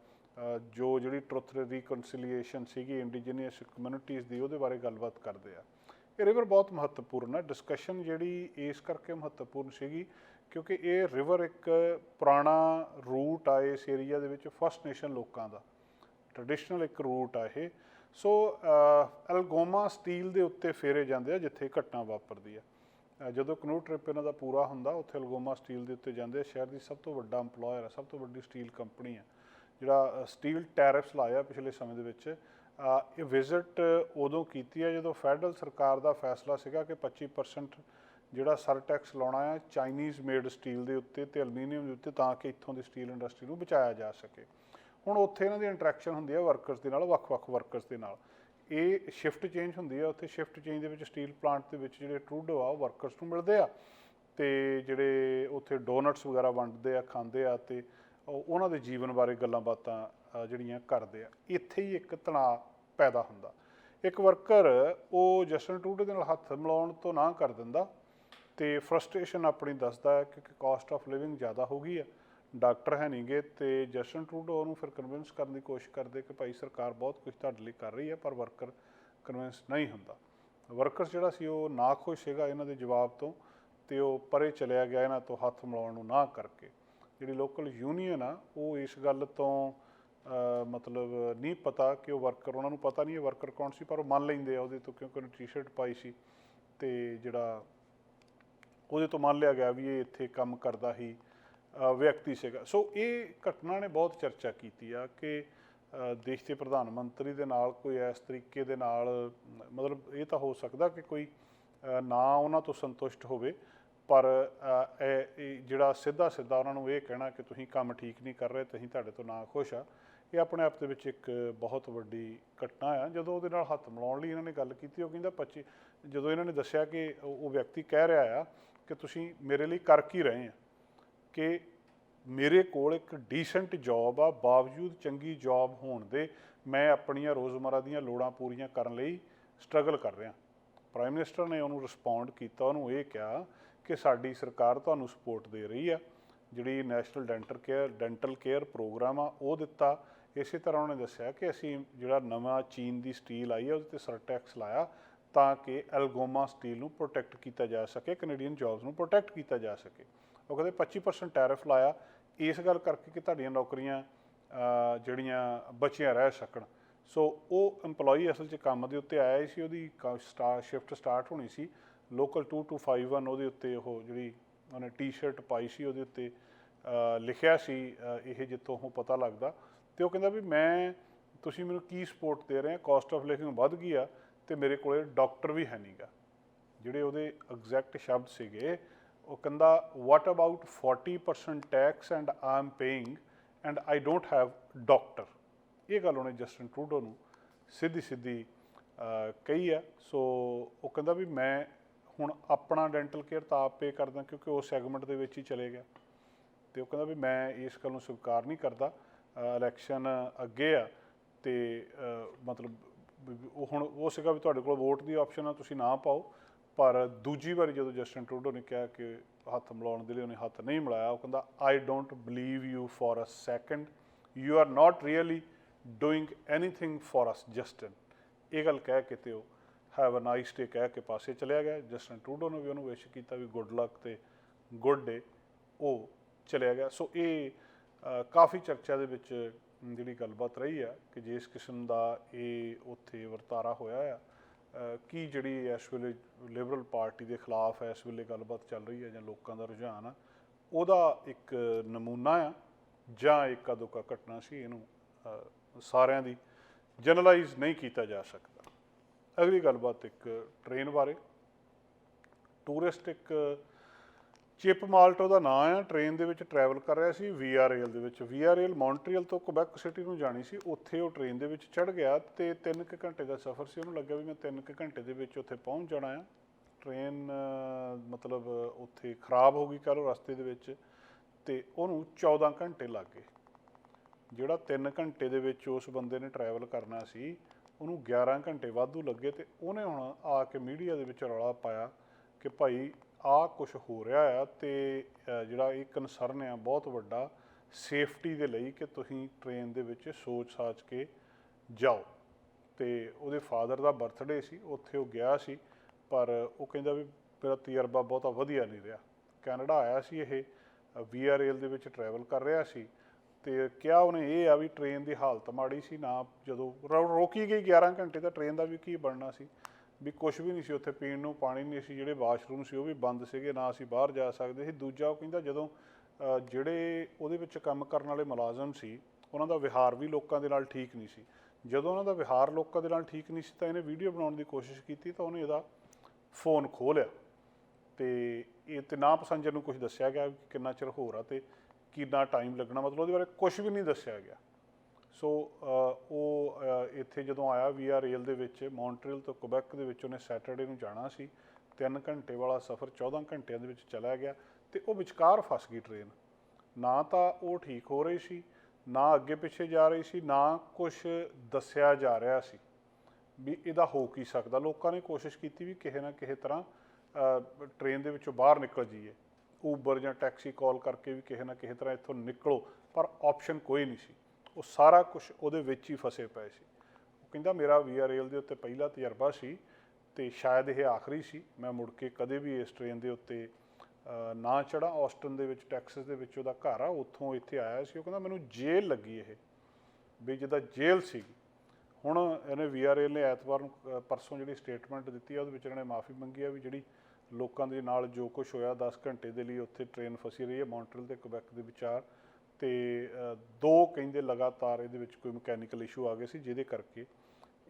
Speaker 1: ਜੋ ਜਿਹੜੀ ਟਰੁੱਥ ਰੀਕਨਸੀਲੀਏਸ਼ਨ ਸੀਗੀ ਇੰਡੀਜੀਨਸ ਕਮਿਊਨਿਟੀਜ਼ ਦੀ ਉਹਦੇ ਬਾਰੇ ਗੱਲਬਾਤ ਕਰਦੇ ਆ। ਇਹ ਰਿਵਰ ਬਹੁਤ ਮਹੱਤਵਪੂਰਨ ਹੈ ਡਿਸਕਸ਼ਨ ਜਿਹੜੀ ਇਸ ਕਰਕੇ ਮਹੱਤਵਪੂਰਨ ਸੀਗੀ ਕਿਉਂਕਿ ਇਹ ਰਿਵਰ ਇੱਕ ਪੁਰਾਣਾ ਰੂਟ ਆ ਇਸ ਏਰੀਆ ਦੇ ਵਿੱਚ ਫਸਟ ਨੇਸ਼ਨ ਲੋਕਾਂ ਦਾ। ਟ੍ਰੈਡੀਸ਼ਨਲ ਇੱਕ ਰੂਟ ਆ ਇਹ। ਸੋ ਅ, ਐਲਗੋਮਾ ਸਟੀਲ ਦੇ ਉੱਤੇ ਫੇਰੇ ਜਾਂਦੇ ਆ ਜਿੱਥੇ ਘਟਨਾ ਵਾਪਰਦੀ ਆ। ਜਦੋਂ ਕਨੂ ਟ੍ਰਿਪ ਇਹਨਾਂ ਦਾ ਪੂਰਾ ਹੁੰਦਾ ਉੱਥੇ ਐਲਗੋਮਾ ਸਟੀਲ ਦੇ ਉੱਤੇ ਜਾਂਦੇ ਆ। ਸ਼ਹਿਰ ਦੀ ਸਭ ਤੋਂ ਵੱਡਾ EMPLOYER ਆ ਸਭ ਤੋਂ ਵੱਡੀ ਸਟੀਲ ਕੰਪਨੀ ਆ। ਜਿਹੜਾ ਸਟੀਲ ਟੈਰਿਫਸ ਲਾਇਆ ਪਿਛਲੇ ਸਮੇਂ ਦੇ ਵਿੱਚ ਇਹ ਵਿਜ਼ਿਟ ਉਦੋਂ ਕੀਤੀ ਹੈ ਜਦੋਂ ਫੈਡਰਲ ਸਰਕਾਰ ਦਾ ਫੈਸਲਾ ਸੀਗਾ ਕਿ 25% ਜਿਹੜਾ ਸਰ ਟੈਕਸ ਲਾਉਣਾ ਹੈ ਚਾਈਨੀਜ਼ ਮੇਡ ਸਟੀਲ ਦੇ ਉੱਤੇ ਤੇ ਐਲੂਮੀਨੀਅਮ ਦੇ ਉੱਤੇ ਤਾਂ ਕਿ ਇੱਥੋਂ ਦੀ ਸਟੀਲ ਇੰਡਸਟਰੀ ਨੂੰ ਬਚਾਇਆ ਜਾ ਸਕੇ। ਹੁਣ ਉੱਥੇ ਇਹਨਾਂ ਦੀ ਇੰਟਰੈਕਸ਼ਨ ਹੁੰਦੀ ਹੈ ਵਰਕਰਸ ਦੇ ਨਾਲ, ਵੱਖ-ਵੱਖ ਵਰਕਰਸ ਦੇ ਨਾਲ। ਇਹ ਸ਼ਿਫਟ ਚੇਂਜ ਹੁੰਦੀ ਹੈ, ਉੱਥੇ ਸ਼ਿਫਟ ਚੇਂਜ ਦੇ ਵਿੱਚ ਸਟੀਲ ਪਲਾਂਟ ਦੇ ਵਿੱਚ ਜਿਹੜੇ ਟਰੂਡੋ ਆ ਉਹ ਵਰਕਰਸ ਨੂੰ ਮਿਲਦੇ ਆ। ਤੇ ਜਿਹੜੇ ਉੱਥੇ ਡੋਨਟਸ ਵਗੈਰਾ ਵੰਡਦੇ ਆ, ਖਾਂਦੇ ਆ ਤੇ ਉਹ- ਉਹਨਾਂ ਦੇ ਜੀਵਨ ਬਾਰੇ ਗੱਲਾਂ ਬਾਤਾਂ ਜਿਹੜੀਆਂ ਕਰਦੇ ਆ। ਇੱਥੇ ਹੀ ਇੱਕ ਤਣਾਅ ਪੈਦਾ ਹੁੰਦਾ। ਇੱਕ ਵਰਕਰ ਉਹ ਜਸਟਨ ਟਰੂਡੋ ਦੇ ਨਾਲ ਹੱਥ ਮਿਲਾਉਣ ਤੋਂ ਨਾ ਕਰ ਦਿੰਦਾ। ਤੇ ਫਰਸਟ੍ਰੇਸ਼ਨ ਆਪਣੀ ਦੱਸਦਾ ਹੈ ਕਿ ਕਾਸਟ ਆਫ ਲਿਵਿੰਗ ਜ਼ਿਆਦਾ ਹੋ ਗਈ ਹੈ। ਡਾਕਟਰ ਹੈ ਨਹੀਂਗੇ ਤੇ ਜਸਟਨ ਟਰੂਡੋ ਉਹਨੂੰ ਫਿਰ ਕਨਵਿੰਸ ਕਰਨ ਦੀ ਕੋਸ਼ਿਸ਼ ਕਰਦੇ ਕਿ ਭਾਈ ਸਰਕਾਰ ਬਹੁਤ ਕੁਝ ਤੁਹਾਡੇ ਲਈ ਕਰ ਰਹੀ ਹੈ, ਪਰ ਵਰਕਰ ਕਨਵਿੰਸ ਨਹੀਂ ਹੁੰਦਾ। ਵਰਕਰ ਜਿਹੜਾ ਸੀ ਉਹ ਨਾ ਖੁਸ਼ ਸੀਗਾ ਇਹਨਾਂ ਦੇ ਜਵਾਬ ਤੋਂ ਤੇ ਉਹ ਪਰੇ ਚਲਿਆ ਗਿਆ ਇਹਨਾਂ ਤੋਂ ਹੱਥ ਮਿਲਾਉਣ ਨੂੰ ਨਾ ਕਰਕੇ। ਜਿਹੜੀ ਲੋਕਲ ਯੂਨੀਅਨ ਆ, ਉਹ ਇਸ ਗੱਲ ਤੋਂ ਮਤਲਬ ਨਹੀਂ ਪਤਾ ਕਿ ਉਹ ਵਰਕਰ ਉਹਨਾਂ ਨੂੰ ਪਤਾ ਨਹੀਂ ਇਹ ਵਰਕਰ ਕੌਣ ਸੀ, ਪਰ ਉਹ ਮੰਨ ਲੈਂਦੇ ਆ ਉਹਦੇ ਤੋਂ ਕਿਉਂਕਿ ਉਹਨੇ ਟੀ-ਸ਼ਰਟ ਪਾਈ ਸੀ ਤੇ ਜਿਹੜਾ ਉਹਦੇ ਤੋਂ ਮੰਨ ਲਿਆ ਗਿਆ ਵੀ ਇਹ ਇੱਥੇ ਕੰਮ ਕਰਦਾ ਹੀ ਵਿਅਕਤੀ ਸੀਗਾ। ਸੋ ਇਹ ਘਟਨਾ ਨੇ ਬਹੁਤ ਚਰਚਾ ਕੀਤੀ ਆ ਕਿ ਦੇਸ਼ ਦੇ ਪ੍ਰਧਾਨ ਮੰਤਰੀ ਦੇ ਨਾਲ ਕੋਈ ਇਸ ਤਰੀਕੇ ਦੇ ਨਾਲ, ਮਤਲਬ ਇਹ ਤਾਂ ਹੋ ਸਕਦਾ ਕਿ ਕੋਈ ਨਾ ਉਹਨਾਂ ਤੋਂ ਸੰਤੁਸ਼ਟ ਹੋਵੇ, ਪਰ ਇਹ ਜਿਹੜਾ ਸਿੱਧਾ ਸਿੱਧਾ ਉਹਨਾਂ ਨੂੰ ਇਹ ਕਹਿਣਾ ਕਿ ਤੁਸੀਂ ਕੰਮ ਠੀਕ ਨਹੀਂ ਕਰ ਰਹੇ, ਤੁਸੀਂ ਤੁਹਾਡੇ ਤੋਂ ਨਾ ਖੁਸ਼ ਆ, ਇਹ ਆਪਣੇ ਆਪ ਦੇ ਵਿੱਚ ਇੱਕ ਬਹੁਤ ਵੱਡੀ ਘਟਨਾ ਆ। ਜਦੋਂ ਉਹਦੇ ਨਾਲ ਹੱਥ ਮਿਲਾਉਣ ਲਈ ਇਹਨਾਂ ਨੇ ਗੱਲ ਕੀਤੀ, ਉਹ ਕਹਿੰਦਾ 25 ਜਦੋਂ ਇਹਨਾਂ ਨੇ ਦੱਸਿਆ ਕਿ ਉਹ ਵਿਅਕਤੀ ਕਹਿ ਰਿਹਾ ਆ ਕਿ ਤੁਸੀਂ ਮੇਰੇ ਲਈ ਕਰ ਕੀ ਰਹੇ ਆ? ਕਿ ਮੇਰੇ ਕੋਲ ਇੱਕ ਡੀਸੈਂਟ ਜੌਬ ਆ, ਬਾਵਜੂਦ ਚੰਗੀ ਜੌਬ ਹੋਣ ਦੇ ਮੈਂ ਆਪਣੀਆਂ ਰੋਜ਼ਮਰਾ ਦੀਆਂ ਲੋੜਾਂ ਪੂਰੀਆਂ ਕਰਨ ਲਈ ਸਟਰਗਲ ਕਰ ਰਿਹਾ। ਪ੍ਰਾਈਮ ਮਿਨਿਸਟਰ ਨੇ ਉਹਨੂੰ ਰਿਸਪੌਂਡ ਕੀਤਾ, ਉਹਨੂੰ ਇਹ ਕਿਹਾ ਕਿ ਸਾਡੀ ਸਰਕਾਰ ਤੁਹਾਨੂੰ ਸਪੋਰਟ ਦੇ ਰਹੀ ਆ। ਜਿਹੜੀ national dental care dental care programme ਆ, ਉਹ ਦਿੱਤਾ। ਇਸੇ ਤਰ੍ਹਾਂ ਉਹਨੇ ਦੱਸਿਆ ਕਿ ਅਸੀਂ ਜਿਹੜਾ ਨਵਾਂ ਚੀਨ ਦੀ ਸਟੀਲ ਆਈ ਹੈ ਉਹਦੇ ਤੇ ਸਰਟੈਕਸ ਲਾਇਆ। ਤਾਂ ਕਿ ਐਲਗੋਮਾ ਸਟੀਲ ਨੂੰ ਪ੍ਰੋਟੈਕਟ ਕੀਤਾ ਜਾ ਸਕੇ ਕੈਨੇਡੀਅਨ ਜੌਬਸ ਨੂੰ ਪ੍ਰੋਟੈਕਟ ਕੀਤਾ ਜਾ ਸਕੇ। ਉਹ ਕਹਿੰਦੇ 25% ਟੈਰਿਫ ਲਾਇਆ। ਇਸ ਗੱਲ ਕਰਕੇ ਕਿ ਤੁਹਾਡੀਆਂ ਨੌਕਰੀਆਂ ਜਿਹੜੀਆਂ ਬਚੀਆਂ ਰਹਿ ਸਕਣ। ਸੋ ਉਹ EMPLOYEE ਅਸਲ 'ਚ ਕੰਮ ਦੇ ਉੱਤੇ ਆਇਆ ਹੀ ਸੀ, ਉਹਦੀ ਸਟਾਰ ਸ਼ਿਫਟ ਸਟਾਰਟ ਹੋਣੀ ਸੀ। ਲੋਕਲ 2251 ਉਹਦੇ ਉੱਤੇ ਉਹ ਜਿਹੜੀ ਉਹਨੇ ਟੀ-ਸ਼ਰਟ ਪਾਈ ਸੀ, ਉਹਦੇ ਉੱਤੇ ਲਿਖਿਆ ਸੀ ਇਹ ਜਿੱਥੋਂ ਉਹ ਪਤਾ ਲੱਗਦਾ। ਤੇ ਉਹ ਕਹਿੰਦਾ ਵੀ ਮੈਂ, ਤੁਸੀਂ ਮੈਨੂੰ ਕੀ ਸਪੋਰਟ ਦੇ ਰਹੇ ਆ ਕਾਸਟ ਆਫ ਲਿਵਿੰਗ ਵੱਧ ਗਈ ਆ ਤੇ ਮੇਰੇ ਕੋਲੇ ਡਾਕਟਰ ਵੀ ਹੈ ਨਹੀਂਗਾ ਜਿਹੜੇ ਉਹਦੇ ਐਗਜ਼ੈਕਟ ਸ਼ਬਦ ਸੀਗੇ, ਉਹ ਕਹਿੰਦਾ what about 40% tax and I am paying and I don't have doctor ਇਹ ਗੱਲ ਉਹਨੇ ਜਸਟਨ ਟਰੂਡੋ ਨੂੰ ਸਿੱਧੀ ਸਿੱਧੀ ਕਹੀ ਆ ਸੋ ਉਹ ਕਹਿੰਦਾ ਵੀ ਮੈਂ ਹੁਣ ਆਪਣਾ ਡੈਂਟਲ ਕੇਅਰ ਤਾਂ ਆਪ ਪੇ ਕਰਦਾ ਕਿਉਂਕਿ ਉਹ ਸੈਗਮੈਂਟ ਦੇ ਵਿੱਚ ਹੀ ਚਲੇ ਗਿਆ। ਤੇ ਉਹ ਕਹਿੰਦਾ ਵੀ ਮੈਂ ਇਸ ਗੱਲ ਨੂੰ ਸਵੀਕਾਰ ਨਹੀਂ ਕਰਦਾ। ਇਲੈਕਸ਼ਨ ਅੱਗੇ ਆ ਤੇ ਮਤਲਬ ਉਹ ਹੁਣ ਉਹ ਸੀਗਾ ਵੀ ਤੁਹਾਡੇ ਕੋਲ ਵੋਟ ਦੀ ਆਪਸ਼ਨ ਆ, ਤੁਸੀਂ ਨਾ ਪਾਓ। ਪਰ ਦੂਜੀ ਵਾਰੀ ਜਦੋਂ ਜਸਟਨ ਟਰੂਡੋ ਨੇ ਕਿਹਾ ਕਿ ਹੱਥ ਮਿਲਾਉਣ ਦੇ ਲਈ ਉਹਨੇ ਹੱਥ ਨਹੀਂ ਮਿਲਾਇਆ, ਉਹ ਕਹਿੰਦਾ I don't believe you for a second you are not really doing anything for us Justin ਇਹ ਗੱਲ ਕਹਿ ਕੇ ਤੇ ਉਹ ਹੈਵ ਅ ਨਾਈਸ ਡੇ ਕਹਿ ਕੇ ਪਾਸੇ ਚਲਿਆ ਗਿਆ। ਜਸਟਨ ਟਰੂਡੋ ਨੇ ਵੀ ਉਹਨੂੰ ਵਿਸ਼ ਕੀਤਾ ਵੀ ਗੁੱਡ ਲੱਕ ਤੇ ਗੁੱਡ ਡੇ ਉਹ ਚਲਿਆ ਗਿਆ। ਸੋ ਇਹ ਕਾਫੀ ਚਰਚਾ ਦੇ ਵਿੱਚ ਜਿਹੜੀ ਗੱਲਬਾਤ ਰਹੀ ਆ ਕਿ ਜਿਸ ਕਿਸਮ ਦਾ ਇਹ ਉੱਥੇ ਵਰਤਾਰਾ ਹੋਇਆ ਆ ਕੀ ਜਿਹੜੀ ਇਸ ਵੇਲੇ ਲਿਬਰਲ ਪਾਰਟੀ ਦੇ ਖਿਲਾਫ ਇਸ ਵੇਲੇ ਗੱਲਬਾਤ ਚੱਲ ਰਹੀ ਹੈ ਜਾਂ ਲੋਕਾਂ ਦਾ ਰੁਝਾਨ ਆ, ਉਹਦਾ ਇੱਕ ਨਮੂਨਾ ਆ ਜਾਂ ਇੱਕਾ ਦੁੱਕਾ ਘਟਨਾ ਸੀ ਇਹਨੂੰ ਸਾਰਿਆਂ ਦੀ ਜਨਰਲਾਈਜ਼ ਨਹੀਂ ਕੀਤਾ ਜਾ ਸਕਦਾ। ਅਗਲੀ ਗੱਲਬਾਤ ਇੱਕ ਟ੍ਰੇਨ ਬਾਰੇ। ਟੂਰਿਸਟ ਇੱਕ ਚਿਪ ਮਾਲਟ ਉਹਦਾ ਨਾਂ ਆ ਟ੍ਰੇਨ ਦੇ ਵਿੱਚ ਟਰੈਵਲ ਕਰ ਰਿਹਾ ਸੀ ਵੀਆਰ ਰੇਲ ਦੇ ਵਿੱਚ। ਵੀਆਰ ਰੇਲ ਮੌਂਟਰੀਅਲ ਤੋਂ ਕੁਬੈਕ ਸਿਟੀ ਨੂੰ ਜਾਣੀ ਸੀ, ਉੱਥੇ ਉਹ ਟ੍ਰੇਨ ਦੇ ਵਿੱਚ ਚੜ ਗਿਆ ਤੇ 3 ਕੁ ਘੰਟੇ ਦਾ ਸਫ਼ਰ ਸੀ, ਉਹਨੂੰ ਲੱਗਿਆ ਵੀ ਮੈਂ 3 ਕੁ ਘੰਟੇ ਦੇ ਵਿੱਚ ਉੱਥੇ ਪਹੁੰਚ ਜਾਣਾ ਆ। ਟ੍ਰੇਨ ਮਤਲਬ ਉੱਥੇ ਖਰਾਬ ਹੋ ਗਈ ਕੱਲ ਰਸਤੇ ਦੇ ਵਿੱਚ ਤੇ ਉਹਨੂੰ 14 ਘੰਟੇ ਲੱਗ ਗਏ। ਜਿਹੜਾ 3 ਘੰਟੇ ਦੇ ਵਿੱਚ ਉਸ ਬੰਦੇ ਨੇ ਟਰੈਵਲ ਕਰਨਾ ਸੀ, ਉਹਨੂੰ 11 ਘੰਟੇ ਵਾਧੂ ਲੱਗੇ ਤੇ ਉਹਨੇ ਹੁਣ ਆ ਕੇ ਮੀਡੀਆ ਦੇ ਵਿੱਚ ਰੌਲਾ ਪਾਇਆ ਕਿ ਭਾਈ ਆਹ ਕੁਝ ਹੋ ਰਿਹਾ ਆ ਤੇ ਜਿਹੜਾ ਇਹ ਕਨਸਰਨ ਆ ਬਹੁਤ ਵੱਡਾ ਸੇਫਟੀ ਦੇ ਲਈ ਕਿ ਤੁਸੀਂ ਟ੍ਰੇਨ ਦੇ ਵਿੱਚ ਸੋਚ ਸਾਚ ਕੇ ਜਾਓ। ਤੇ ਉਹਦੇ ਫਾਦਰ ਦਾ ਬਰਥਡੇ ਸੀ, ਉੱਥੇ ਉਹ ਗਿਆ ਸੀ, ਪਰ ਉਹ ਕਹਿੰਦਾ ਵੀ ਮੇਰਾ ਤਜਰਬਾ ਬਹੁਤਾ ਵਧੀਆ ਨਹੀਂ ਰਿਹਾ। ਕੈਨੇਡਾ ਆਇਆ ਸੀ ਇਹ ਵੀਆਰ ਰੇਲ ਦੇ ਵਿੱਚ ਟਰੈਵਲ ਕਰ ਰਿਹਾ ਸੀ, ਤੇ ਕਿਹਾ ਉਹਨੇ ਇਹ ਆ ਵੀ ਟ੍ਰੇਨ ਦੀ ਹਾਲਤ ਮਾੜੀ ਸੀ, ਨਾ ਜਦੋਂ ਰੋ- ਰੋਕੀ ਗਈ 11 ਘੰਟੇ ਤਾਂ ਟ੍ਰੇਨ ਦਾ ਵੀ ਕੀ ਬਣਨਾ ਸੀ। ਵੀ ਕੁਝ ਵੀ ਨਹੀਂ ਸੀ ਉੱਥੇ ਪੀਣ ਨੂੰ, ਪਾਣੀ ਨਹੀਂ ਸੀ, ਜਿਹੜੇ ਵਾਸ਼ਰੂਮ ਸੀ ਉਹ ਵੀ ਬੰਦ ਸੀਗੇ, ਨਾ ਅਸੀਂ ਬਾਹਰ ਜਾ ਸਕਦੇ ਸੀ। ਦੂਜਾ ਉਹ ਕਹਿੰਦਾ ਜਦੋਂ ਜਿਹੜੇ ਉਹਦੇ ਵਿੱਚ ਕੰਮ ਕਰਨ ਵਾਲੇ ਮੁਲਾਜ਼ਮ ਸੀ, ਉਹਨਾਂ ਦਾ ਵਿਹਾਰ ਵੀ ਲੋਕਾਂ ਦੇ ਨਾਲ ਠੀਕ ਨਹੀਂ ਸੀ। ਜਦੋਂ ਉਹਨਾਂ ਦਾ ਵਿਹਾਰ ਲੋਕਾਂ ਦੇ ਨਾਲ ਠੀਕ ਨਹੀਂ ਸੀ, ਤਾਂ ਇਹਨੇ ਵੀਡੀਓ ਬਣਾਉਣ ਦੀ ਕੋਸ਼ਿਸ਼ ਕੀਤੀ ਤਾਂ ਉਹਨੇ ਇਹਦਾ ਫੋਨ ਖੋਹ ਲਿਆ। ਤੇ ਇਹ ਤੇ ਨਾ ਪਸੰਜਰ ਨੂੰ ਕੁਝ ਦੱਸਿਆ ਗਿਆ ਕਿ ਕਿੰਨਾ ਚਿਰ ਹੋਰ ਆ ਤੇ ਕਿੰਨਾ ਟਾਈਮ ਲੱਗਣਾ, ਮਤਲਬ ਉਹਦੇ ਬਾਰੇ ਕੁਝ ਵੀ ਨਹੀਂ ਦੱਸਿਆ ਗਿਆ। ਸੋ ਉਹ ਇੱਥੇ ਜਦੋਂ ਆਇਆ ਵੀਆਰ ਰੇਲ ਦੇ ਵਿੱਚ ਮੌਂਟਰੀਅਲ ਤੋਂ ਕੁਬੈਕ ਦੇ ਵਿੱਚ ਉਹਨੇ ਸੈਟਰਡੇ ਨੂੰ ਜਾਣਾ ਸੀ। 3 ਘੰਟੇ ਵਾਲਾ ਸਫ਼ਰ 14 ਘੰਟਿਆਂ ਦੇ ਵਿੱਚ ਚਲਾ ਗਿਆ ਤੇ ਉਹ ਵਿਚਕਾਰ ਫਸ ਗਈ ਟ੍ਰੇਨ। ਨਾ ਤਾਂ ਉਹ ਠੀਕ ਹੋ ਰਹੀ ਸੀ ਨਾ ਅੱਗੇ ਪਿੱਛੇ ਜਾ ਰਹੀ ਸੀ ਨਾ ਕੁਝ ਦੱਸਿਆ ਜਾ ਰਿਹਾ ਸੀ ਵੀ ਇਹਦਾ ਹੋ ਕੀ ਸਕਦਾ। ਲੋਕਾਂ ਨੇ ਕੋਸ਼ਿਸ਼ ਕੀਤੀ ਵੀ ਕਿਸੇ ਨਾ ਕਿਸੇ ਤਰ੍ਹਾਂ ਅ, ਟ੍ਰੇਨ ਦੇ ਵਿੱਚੋਂ ਬਾਹਰ ਨਿਕਲ ਜਾਈਏ। ਊਬਰ ਜਾਂ ਟੈਕਸੀ ਕਾਲ ਕਰਕੇ ਵੀ ਕਿਸੇ ਨਾ ਕਿਸੇ ਤਰ੍ਹਾਂ ਇੱਥੋਂ ਨਿਕਲੋ ਪਰ ਆਪਸ਼ਨ ਕੋਈ ਨਹੀਂ ਸੀ। ਉਹ ਸਾਰਾ ਕੁਝ ਉਹਦੇ ਵਿੱਚ ਹੀ ਫਸੇ ਪਏ ਸੀ। ਉਹ ਕਹਿੰਦਾ ਮੇਰਾ ਵੀਆਰ ਰੇਲ ਦੇ ਉੱਤੇ ਪਹਿਲਾ ਤਜਰਬਾ ਸੀ ਤੇ ਸ਼ਾਇਦ ਇਹ ਆਖਰੀ ਸੀ। ਮੈਂ ਮੁੜ ਕੇ ਕਦੇ ਵੀ ਇਸ ਟ੍ਰੇਨ ਦੇ ਉੱਤੇ ਨਾ ਚੜਾ ਆਸਟਨ ਦੇ ਵਿੱਚ, ਟੈਕਸਸ ਦੇ ਵਿੱਚ ਉਹਦਾ ਘਰ ਆ, ਉੱਥੋਂ ਇੱਥੇ ਆਇਆ ਸੀ। ਉਹ ਕਹਿੰਦਾ ਮੈਨੂੰ ਜੇਲ੍ਹ ਲੱਗੀ ਇਹ, ਵੀ ਜਿੱਦਾਂ ਜੇਲ੍ਹ ਸੀਗੀ ਹੁਣ ਇਹਨੇ ਵੀਆਰਐਲ ਨੇ ਐਤਵਾਰ ਨੂੰ ਪਰਸੋਂ ਜਿਹੜੀ ਸਟੇਟਮੈਂਟ ਦਿੱਤੀ ਆ, ਉਹਦੇ ਵਿੱਚ ਇਹਨਾਂ ਨੇ ਮਾਫੀ ਮੰਗੀ ਆ ਵੀ ਜਿਹੜੀ ਲੋਕਾਂ ਦੇ ਨਾਲ ਜੋ ਕੁਝ ਹੋਇਆ 10 ਘੰਟੇ ਦੇ ਲਈ ਉੱਥੇ ਟ੍ਰੇਨ ਫਸੀ ਰਹੀ ਹੈ ਮੌਂਟਰੀਅਲ ਤੇ ਕੁਬੈਕ ਦੇ ਵਿਚਾਰ। ਤੇ ਦੋ ਕਹਿੰਦੇ ਲਗਾਤਾਰ ਇਹਦੇ ਵਿੱਚ ਕੋਈ ਮਕੈਨੀਕਲ ਇਸ਼ੂ ਆ ਗਏ ਸੀ, ਜਿਹਦੇ ਕਰਕੇ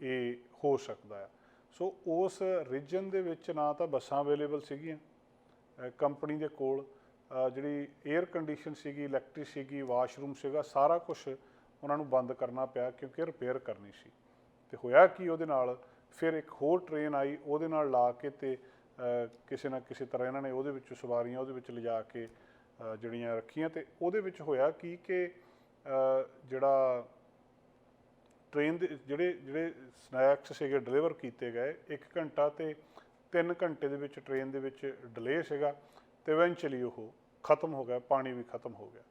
Speaker 1: ਇਹ ਹੋ ਸਕਦਾ ਹੈ। ਸੋ ਉਸ ਰੀਜਨ ਦੇ ਵਿੱਚ ਨਾ ਤਾਂ ਬੱਸਾਂ ਅਵੇਲੇਬਲ ਸੀਗੀਆਂ ਕੰਪਨੀ ਦੇ ਕੋਲ ਜਿਹੜੀ 에ਅਰ ਕੰਡੀਸ਼ਨ ਸੀਗੀ ਇਲੈਕਟ੍ਰਿਕ ਸੀਗੀ ਵਾਸ਼ਰੂਮ ਸੀਗਾ, ਸਾਰਾ ਕੁਝ ਉਹਨਾਂ ਨੂੰ ਬੰਦ ਕਰਨਾ ਪਿਆ ਕਿਉਂਕਿ ਰਿਪੇਅਰ ਕਰਨੀ ਸੀ। ਤੇ ਹੋਇਆ ਕੀ ਉਹਦੇ ਨਾਲ? ਫਿਰ ਇੱਕ ਹੋਰ ਟ੍ਰੇਨ ਆਈ, ਉਹਦੇ ਨਾਲ ਲਾ ਕੇ ਤੇ ਕਿਸੇ ਨਾ ਕਿਸੇ ਤਰ੍ਹਾਂ ਇਹਨਾਂ ਨੇ ਉਹਦੇ ਵਿੱਚ ਸਵਾਰੀਆਂ ਉਹਦੇ ਵਿੱਚ ਲਿਜਾ ਕੇ ਜਿਹੜੀਆਂ ਰੱਖੀਆਂ ਤੇ ਉਹਦੇ ਵਿੱਚ ਹੋਇਆ ਕੀ ਕਿ ਜਿਹੜਾ ਟ੍ਰੇਨ ਦੇ ਜਿਹੜੇ ਜਿਹੜੇ ਸਨੈਕਸ ਸੀਗੇ ਡਿਲੀਵਰ ਕੀਤੇ ਗਏ 1 ਘੰਟਾ ਤੇ 3 ਘੰਟੇ ਦੇ ਵਿੱਚ ਟ੍ਰੇਨ ਦੇ ਵਿੱਚ ਡਿਲੇ ਸੀਗਾ ਤੇ ਇਵੈਂਚੁਅਲੀ ਉਹ ਖਤਮ ਹੋ ਗਿਆ, ਪਾਣੀ ਵੀ ਖਤਮ ਹੋ ਗਿਆ।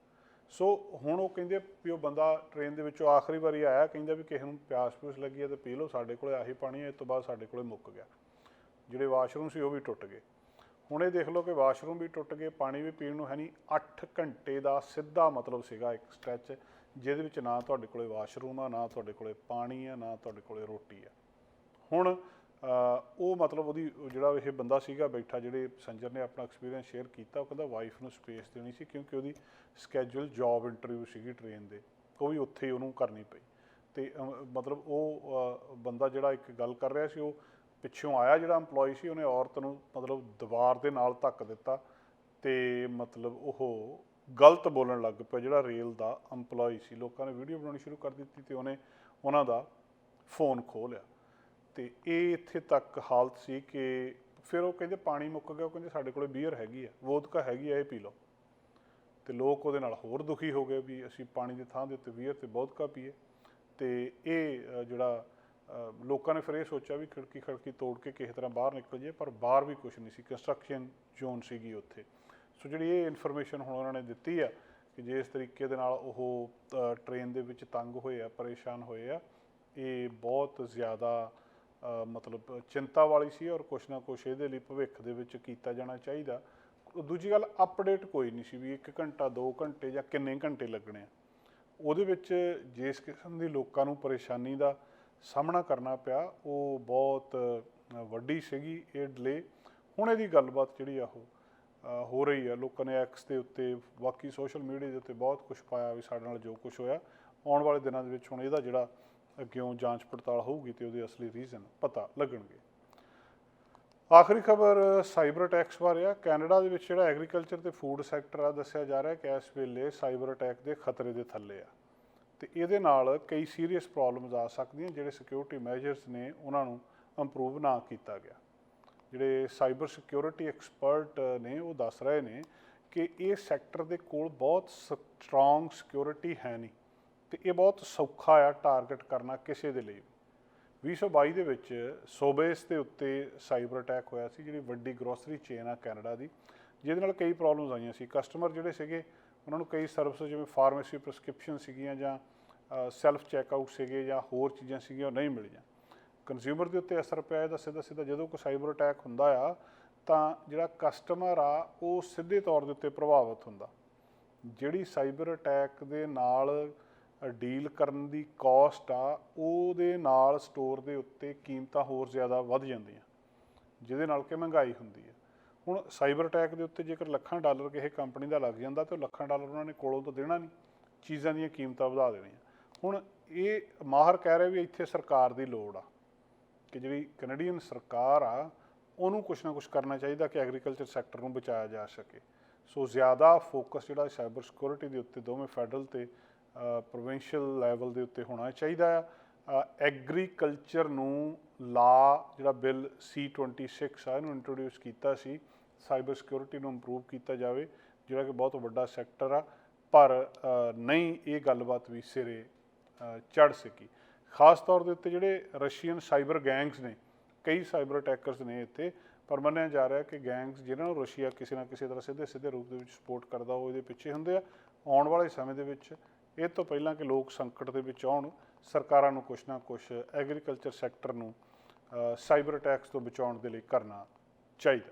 Speaker 1: ਸੋ ਹੁਣ ਉਹ ਕਹਿੰਦੇ ਵੀ ਉਹ ਬੰਦਾ ਟ੍ਰੇਨ ਦੇ ਵਿੱਚੋਂ ਆਖਰੀ ਵਾਰੀ ਆਇਆ, ਕਹਿੰਦਾ ਵੀ ਕਿਸੇ ਨੂੰ ਪਿਆਸ ਪਿਊਸ ਲੱਗੀ ਹੈ ਤੇ ਪੀ ਲਓ, ਸਾਡੇ ਕੋਲੇ ਆਹੀ ਪਾਣੀ ਹੈ, ਇਸ ਤੋਂ ਬਾਅਦ ਸਾਡੇ ਕੋਲੇ ਮੁੱਕ ਗਿਆ। ਜਿਹੜੇ ਵਾਸ਼ਰੂਮ ਸੀ ਉਹ ਵੀ ਟੁੱਟ ਗਏ। ਹੁਣ ਇਹ ਦੇਖ ਲਓ ਕਿ ਵਾਸ਼ਰੂਮ ਵੀ ਟੁੱਟ ਗਏ, ਪਾਣੀ ਵੀ ਪੀਣ ਨੂੰ ਹੈ ਨਹੀਂ। 8 ਘੰਟੇ ਦਾ ਸਿੱਧਾ ਮਤਲਬ ਸੀਗਾ ਇੱਕ ਸਟ੍ਰੈਚ ਜਿਹਦੇ ਵਿੱਚ ਨਾ ਤੁਹਾਡੇ ਕੋਲੇ ਵਾਸ਼ਰੂਮ ਆ, ਨਾ ਤੁਹਾਡੇ ਕੋਲੇ ਪਾਣੀ ਆ, ਨਾ ਤੁਹਾਡੇ ਕੋਲੇ ਰੋਟੀ ਆ। ਹੁਣ ਉਹ ਮਤਲਬ ਉਹਦੀ, ਜਿਹੜਾ ਇਹ ਬੰਦਾ ਸੀਗਾ ਬੈਠਾ, ਜਿਹੜੇ ਪੈਸੰਜਰ ਨੇ ਆਪਣਾ ਐਕਸਪੀਰੀਅੰਸ ਸ਼ੇਅਰ ਕੀਤਾ, ਉਹ ਕਹਿੰਦਾ ਵਾਈਫ ਨੂੰ ਸਪੇਸ ਦੇਣੀ ਸੀ ਕਿਉਂਕਿ ਉਹਦੀ ਸਕੇਜੂਲ ਜੌਬ ਇੰਟਰਵਿਊ ਸੀਗੀ ਟ੍ਰੇਨ ਦੇ। ਉਹ ਵੀ ਉੱਥੇ ਹੀ ਉਹਨੂੰ ਕਰਨੀ ਪਈ। ਤੇ ਮਤਲਬ ਉਹ ਬੰਦਾ ਜਿਹੜਾ ਇੱਕ ਗੱਲ ਕਰ ਰਿਹਾ ਸੀ, ਉਹ ਪਿੱਛੋਂ ਆਇਆ ਜਿਹੜਾ EMPLOYE ਸੀ, ਉਹਨੇ ਔਰਤ ਨੂੰ ਮਤਲਬ ਦੀਵਾਰ ਦੇ ਨਾਲ ਧੱਕ ਦਿੱਤਾ ਤੇ ਮਤਲਬ ਉਹ ਗਲਤ ਬੋਲਣ ਲੱਗ ਪਿਆ, ਜਿਹੜਾ ਰੇਲ ਦਾ EMPLOYE ਸੀ। ਲੋਕਾਂ ਨੇ ਵੀਡੀਓ ਬਣਾਉਣੀ ਸ਼ੁਰੂ ਕਰ ਦਿੱਤੀ ਤੇ ਉਹਨੇ ਉਹਨਾਂ ਦਾ ਫੋਨ ਖੋਹ ਲਿਆ। ਤੇ ਇਹ ਇੱਥੇ ਤੱਕ ਹਾਲਤ ਸੀ ਕਿ ਫਿਰ ਉਹ ਕਹਿੰਦੇ ਪਾਣੀ ਮੁੱਕ ਗਿਆ, ਉਹ ਕਹਿੰਦੇ ਸਾਡੇ ਕੋਲੇ ਬੀਅਰ ਹੈਗੀ ਆ, ਵੋਦਕਾ ਹੈਗੀ ਆ, ਇਹ ਪੀ ਲਓ। ਤੇ ਲੋਕ ਉਹਦੇ ਨਾਲ ਹੋਰ ਦੁਖੀ ਹੋ ਗਏ ਵੀ ਅਸੀਂ ਪਾਣੀ ਦੀ ਥਾਂ ਦੇ ਉੱਤੇ ਬੀਅਰ ਤੇ ਵੋਦਕਾ ਪੀਏ। ਤੇ ਇਹ ਜਿਹੜਾ ਲੋਕਾਂ ਨੇ ਫਿਰ ਇਹ ਸੋਚਿਆ ਵੀ ਖਿੜਕੀ ਖੜਕੀ ਤੋੜ ਕੇ ਕਿਸੇ ਤਰ੍ਹਾਂ ਬਾਹਰ ਨਿਕਲ ਜਾਈਏ ਪਰ ਬਾਹਰ ਵੀ ਕੁਝ ਨਹੀਂ ਸੀ। ਕੰਸਟਰਕਸ਼ਨ ਜ਼ੋਨ ਸੀਗੀ ਉੱਥੇ। ਸੋ ਜਿਹੜੀ ਇਹ ਇਨਫੋਰਮੇਸ਼ਨ ਹੁਣ ਉਹਨਾਂ ਨੇ ਦਿੱਤੀ ਆ ਕਿ ਜੇ ਇਸ ਤਰੀਕੇ ਦੇ ਨਾਲ ਉਹ ਟ੍ਰੇਨ ਦੇ ਵਿੱਚ ਤੰਗ ਹੋਏ ਆ, ਪਰੇਸ਼ਾਨ ਹੋਏ ਆ, ਇਹ ਬਹੁਤ ਜ਼ਿਆਦਾ ਮਤਲਬ ਚਿੰਤਾ ਵਾਲੀ ਸੀ ਔਰ ਕੁਛ ਨਾ ਕੁਛ ਇਹਦੇ ਲਈ ਭਵਿੱਖ ਦੇ ਵਿੱਚ ਕੀਤਾ ਜਾਣਾ ਚਾਹੀਦਾ। ਦੂਜੀ ਗੱਲ ਅਪਡੇਟ ਕੋਈ ਨਹੀਂ ਸੀ ਵੀ 1 ਘੰਟਾ 2 ਘੰਟੇ ਜਾਂ ਕਿੰਨੇ ਘੰਟੇ ਲੱਗਣੇ ਆ। ਉਹਦੇ ਵਿੱਚ ਜਿਸ ਕਿਸਮ ਦੀ ਲੋਕਾਂ ਨੂੰ ਪਰੇਸ਼ਾਨੀ ਦਾ ਸਾਹਮਣਾ ਕਰਨਾ ਪਿਆ, ਉਹ ਬਹੁਤ ਵੱਡੀ ਸੀਗੀ ਇਹ ਡਿਲੇ ਹੁਣ ਇਹਦੀ ਗੱਲਬਾਤ ਜਿਹੜੀ ਆ ਉਹ ਹੋ ਰਹੀ ਆ। ਲੋਕਾਂ ਨੇ ਐਕਸ ਦੇ ਉੱਤੇ, ਬਾਕੀ ਸੋਸ਼ਲ ਮੀਡੀਆ ਦੇ ਉੱਤੇ ਬਹੁਤ ਕੁਝ ਪਾਇਆ ਵੀ ਸਾਡੇ ਨਾਲ ਜੋ ਕੁਝ ਹੋਇਆ। ਆਉਣ ਵਾਲੇ ਦਿਨਾਂ ਦੇ ਵਿੱਚ ਹੁਣ ਇਹਦਾ ਜਿਹੜਾ ਅੱਗਿਓਂ ਜਾਂਚ ਪੜਤਾਲ ਹੋਊਗੀ ਤੇ ਉਹਦੇ ਅਸਲੀ ਰੀਜ਼ਨ ਪਤਾ ਲੱਗਣਗੇ। ਆਖਰੀ ਖਬਰ ਸਾਈਬਰ ਅਟੈਕਸ ਬਾਰੇ ਆ। ਕੈਨੇਡਾ ਦੇ ਵਿੱਚ ਜਿਹੜਾ ਐਗਰੀਕਲਚਰ ਤੇ ਫੂਡ ਸੈਕਟਰ ਆ, ਦੱਸਿਆ ਜਾ ਰਿਹਾ ਕਿ ਇਸ ਵੇਲੇ ਸਾਈਬਰ ਅਟੈਕ ਦੇ ਖਤਰੇ ਦੇ ਥੱਲੇ ਆ। ਤੇ ਇਹਦੇ ਨਾਲ ਕਈ ਸੀਰੀਅਸ ਪ੍ਰੋਬਲਮਸ ਆ ਸਕਦੀਆਂ ਜਿਹੜੇ ਸਿਕਿਉਰਿਟੀ ਮੈਜਰਸ ਨੇ ਉਹਨਾਂ ਨੂੰ ਇੰਪਰੂਵ ਨਾ ਕੀਤਾ ਗਿਆ। ਜਿਹੜੇ ਸਾਈਬਰ ਸਿਕਿਉਰਿਟੀ ਐਕਸਪਰਟ ਨੇ, ਉਹ ਦੱਸ ਰਹੇ ਨੇ ਕਿ ਇਹ ਸੈਕਟਰ ਦੇ ਕੋਲ ਬਹੁਤ ਸਟਰੋਂਗ ਸਿਕਿਉਰਿਟੀ ਹੈ ਨਹੀਂ ਤੇ ਇਹ ਬਹੁਤ ਸੌਖਾ ਆ ਟਾਰਗੇਟ ਕਰਨਾ ਕਿਸੇ ਦੇ ਲਈ 2022 ਦੇ ਵਿੱਚ ਸੋਬੇਸ ਦੇ ਉੱਤੇ ਸਾਈਬਰ ਅਟੈਕ ਹੋਇਆ ਸੀ, ਜਿਹੜੀ ਵੱਡੀ ਗਰੋਸਰੀ ਚੇਨ ਆ ਕੈਨੇਡਾ ਦੀ, ਜਿਹਦੇ ਨਾਲ ਕਈ ਪ੍ਰੋਬਲਮਸ ਆਈਆਂ ਸੀ। ਕਸਟਮਰ ਜਿਹੜੇ ਸੀਗੇ ਉਹਨਾਂ ਨੂੰ ਕਈ ਸਰਵਿਸ ਜਿਵੇਂ ਫਾਰਮੇਸੀ ਪ੍ਰਸਕ੍ਰਿਪਸ਼ਨ ਸੀਗੀਆਂ ਜਾਂ ਸੈਲਫ ਚੈੱਕਆਊਟ ਸੀਗੇ ਜਾਂ ਹੋਰ ਚੀਜ਼ਾਂ ਸੀਗੀਆਂ, ਉਹ ਨਹੀਂ ਮਿਲੀਆਂ। ਕੰਜ਼ਿਊਮਰ ਦੇ ਉੱਤੇ ਅਸਰ ਪਿਆ ਇਹਦਾ ਸਿੱਧਾ ਸਿੱਧਾ ਜਦੋਂ ਕੋਈ ਸਾਈਬਰ ਅਟੈਕ ਹੁੰਦਾ ਆ, ਤਾਂ ਜਿਹੜਾ ਕਸਟਮਰ ਆ, ਉਹ ਸਿੱਧੇ ਤੌਰ ਦੇ ਉੱਤੇ ਪ੍ਰਭਾਵਿਤ ਹੁੰਦਾ। ਜਿਹੜੀ ਸਾਈਬਰ ਅਟੈਕ ਦੇ ਨਾਲ ਡੀਲ ਕਰਨ ਦੀ ਕਾਸਟ ਆ, ਉਹਦੇ ਨਾਲ ਸਟੋਰ ਦੇ ਉੱਤੇ ਕੀਮਤਾਂ ਹੋਰ ਜ਼ਿਆਦਾ ਵੱਧ ਜਾਂਦੀਆਂ। ਜਿਹਦੇ ਨਾਲ ਕਿ ਮਹਿੰਗਾਈ ਹੁੰਦੀ ਹੈ ਹੁਣ ਸਾਈਬਰ ਅਟੈਕ ਦੇ ਉੱਤੇ ਜੇਕਰ ਲੱਖਾਂ ਡਾਲਰ ਕਿਸੇ ਕੰਪਨੀ ਦਾ ਲੱਗ ਜਾਂਦਾ ਤੇ ਉਹ ਲੱਖਾਂ ਡਾਲਰ ਉਹਨਾਂ ਨੇ ਕੋਲੋਂ ਤਾਂ ਦੇਣਾ ਨਹੀਂ, ਚੀਜ਼ਾਂ ਦੀਆਂ ਕੀਮਤਾਂ ਵਧਾ ਦੇਣੀਆਂ। ਹੁਣ ਇਹ ਮਾਹਰ ਕਹਿ ਰਿਹਾ ਵੀ ਇੱਥੇ ਸਰਕਾਰ ਦੀ ਲੋੜ ਆ ਕਿ ਜਿਹੜੀ ਕੈਨੇਡੀਅਨ ਸਰਕਾਰ ਆ, ਉਹਨੂੰ ਕੁਝ ਨਾ ਕੁਝ ਕਰਨਾ ਚਾਹੀਦਾ ਕਿ ਐਗਰੀਕਲਚਰ ਸੈਕਟਰ ਨੂੰ ਬਚਾਇਆ ਜਾ ਸਕੇ। ਸੋ ਜ਼ਿਆਦਾ ਫੋਕਸ ਜਿਹੜਾ ਸਾਈਬਰ ਸਿਕਿਉਰਿਟੀ ਦੇ ਉੱਤੇ, ਦੋਵੇਂ ਫੈਡਰਲ ਤੇ ਪ੍ਰੋਵਿੰਸ਼ੀਅਲ ਲੈਵਲ ਦੇ ਉੱਤੇ ਹੋਣਾ ਚਾਹੀਦਾ ਆ। ਐਗਰੀਕਲਚਰ ਨੂੰ ਲਾ ਜਿਹੜਾ ਬਿੱਲ C26 ਆ, ਇਹਨੂੰ ਇੰਟਰੋਡਿਊਸ ਕੀਤਾ ਸੀ ਸਾਈਬਰ ਸਿਕਿਉਰਿਟੀ ਨੂੰ ਇੰਪਰੂਵ ਕੀਤਾ ਜਾਵੇ, ਜਿਹੜਾ ਕਿ ਬਹੁਤ ਵੱਡਾ ਸੈਕਟਰ ਆ। ਪਰ ਨਹੀਂ ਇਹ ਗੱਲਬਾਤ ਵੀ ਸਿਰੇ ਚੜ ਸਕੀ। ਖਾਸ ਤੌਰ ਦੇ ਉੱਤੇ ਜਿਹੜੇ ਰਸ਼ੀਅਨ ਸਾਈਬਰ ਗੈਂਗਸ ਨੇ, ਕਈ ਸਾਈਬਰ ਅਟੈਕਰਸ ਨੇ ਇੱਥੇ, ਪਰ ਮੰਨਿਆ ਜਾ ਰਿਹਾ ਕਿ ਗੈਂਗਸ ਜਿਨ੍ਹਾਂ ਨੂੰ ਰਸ਼ੀਆ ਕਿਸੇ ਨਾ ਕਿਸੇ ਤਰ੍ਹਾਂ ਸਿੱਧੇ ਸਿੱਧੇ ਰੂਪ ਦੇ ਵਿੱਚ ਸਪੋਰਟ ਕਰਦਾ ਉਹ ਇਹਦੇ ਪਿੱਛੇ ਹੁੰਦੇ ਆ। ਆਉਣ ਵਾਲੇ ਸਮੇਂ ਦੇ ਵਿੱਚ, ਇਹ ਤੋਂ ਪਹਿਲਾਂ ਕਿ ਲੋਕ ਸੰਕਟ ਦੇ ਵਿੱਚ ਆਉਣ, ਸਰਕਾਰਾਂ ਨੂੰ ਕੁਛ ਨਾ ਕੁਛ ਐਗਰੀਕਲਚਰ ਸੈਕਟਰ ਨੂੰ ਸਾਈਬਰ ਅਟੈਕਸ ਤੋਂ ਬਚਾਉਣ ਦੇ ਲਈ ਕਰਨਾ ਚਾਹੀਦਾ।